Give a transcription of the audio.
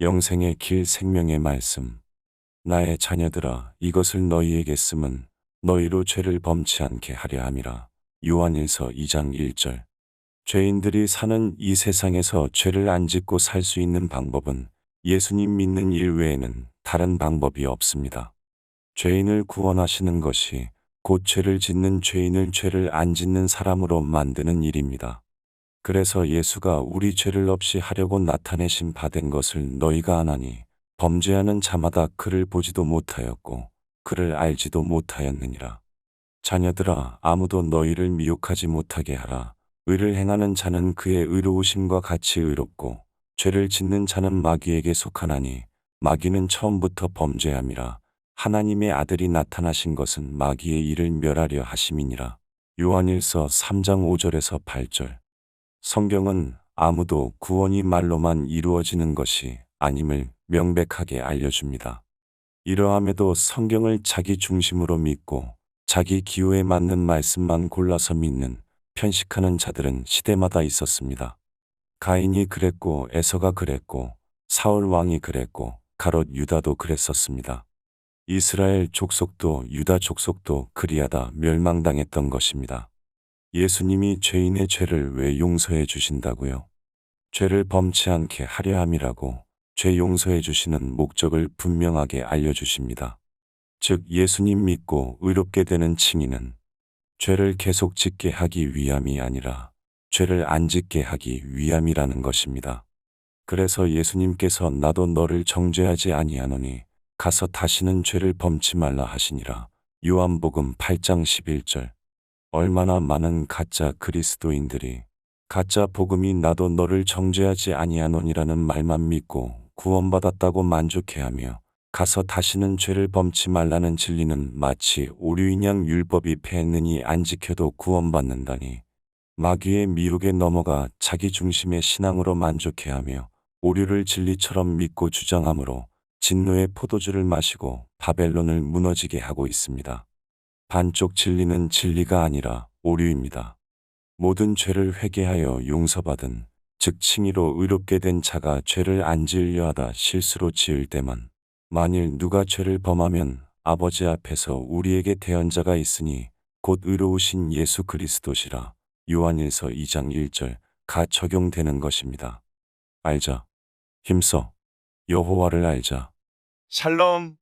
영생의 길 생명의 말씀. 나의 자녀들아 이것을 너희에게 쓰면 너희로 죄를 범치 않게 하려 함이라. 요한일서 2장 1절. 죄인들이 사는 이 세상에서 죄를 안 짓고 살 수 있는 방법은 예수님 믿는 일 외에는 다른 방법이 없습니다. 죄인을 구원하시는 것이 곧 죄를 짓는 죄인을 죄를 안 짓는 사람으로 만드는 일입니다. 그래서 예수가 우리 죄를 없이 하려고 나타내신 바된 것을 너희가 아나니 범죄하는 자마다 그를 보지도 못하였고 그를 알지도 못하였느니라. 자녀들아 아무도 너희를 미혹하지 못하게 하라. 의를 행하는 자는 그의 의로우심과 같이 의롭고 죄를 짓는 자는 마귀에게 속하나니 마귀는 처음부터 범죄함이라. 하나님의 아들이 나타나신 것은 마귀의 일을 멸하려 하심이니라. 요한일서 3장 5절에서 8절. 성경은 아무도 구원이 말로만 이루어지는 것이 아님을 명백하게 알려줍니다. 이러함에도 성경을 자기 중심으로 믿고 자기 기호에 맞는 말씀만 골라서 믿는 편식하는 자들은 시대마다 있었습니다. 가인이 그랬고 에서가 그랬고 사울 왕이 그랬고 가롯 유다도 그랬었습니다. 이스라엘 족속도 유다 족속도 그리하다 멸망당했던 것입니다. 예수님이 죄인의 죄를 왜 용서해 주신다고요? 죄를 범치 않게 하려 함이라고 죄 용서해 주시는 목적을 분명하게 알려주십니다. 즉 예수님 믿고 의롭게 되는 칭의는 죄를 계속 짓게 하기 위함이 아니라 죄를 안 짓게 하기 위함이라는 것입니다. 그래서 예수님께서 나도 너를 정죄하지 아니하노니 가서 다시는 죄를 범치 말라 하시니라. 요한복음 8장 11절. 얼마나 많은 가짜 그리스도인들이 가짜 복음이 나도 너를 정죄하지 아니하노니라는 말만 믿고 구원받았다고 만족해하며 가서 다시는 죄를 범치 말라는 진리는 마치 오류인 양 율법이 패했느니 안 지켜도 구원받는다니 마귀의 미혹에 넘어가 자기 중심의 신앙으로 만족해하며 오류를 진리처럼 믿고 주장하므로 진노의 포도주를 마시고 바벨론을 무너지게 하고 있습니다. 반쪽 진리는 진리가 아니라 오류입니다. 모든 죄를 회개하여 용서받은 즉 칭의로 의롭게 된 자가 죄를 안 지으려 하다 실수로 지을 때만 만일 누가 죄를 범하면 아버지 앞에서 우리에게 대언자가 있으니 곧 의로우신 예수 그리스도시라 요한일서 2장 1절 가 적용되는 것입니다. 알자. 힘써. 여호와를 알자. 샬롬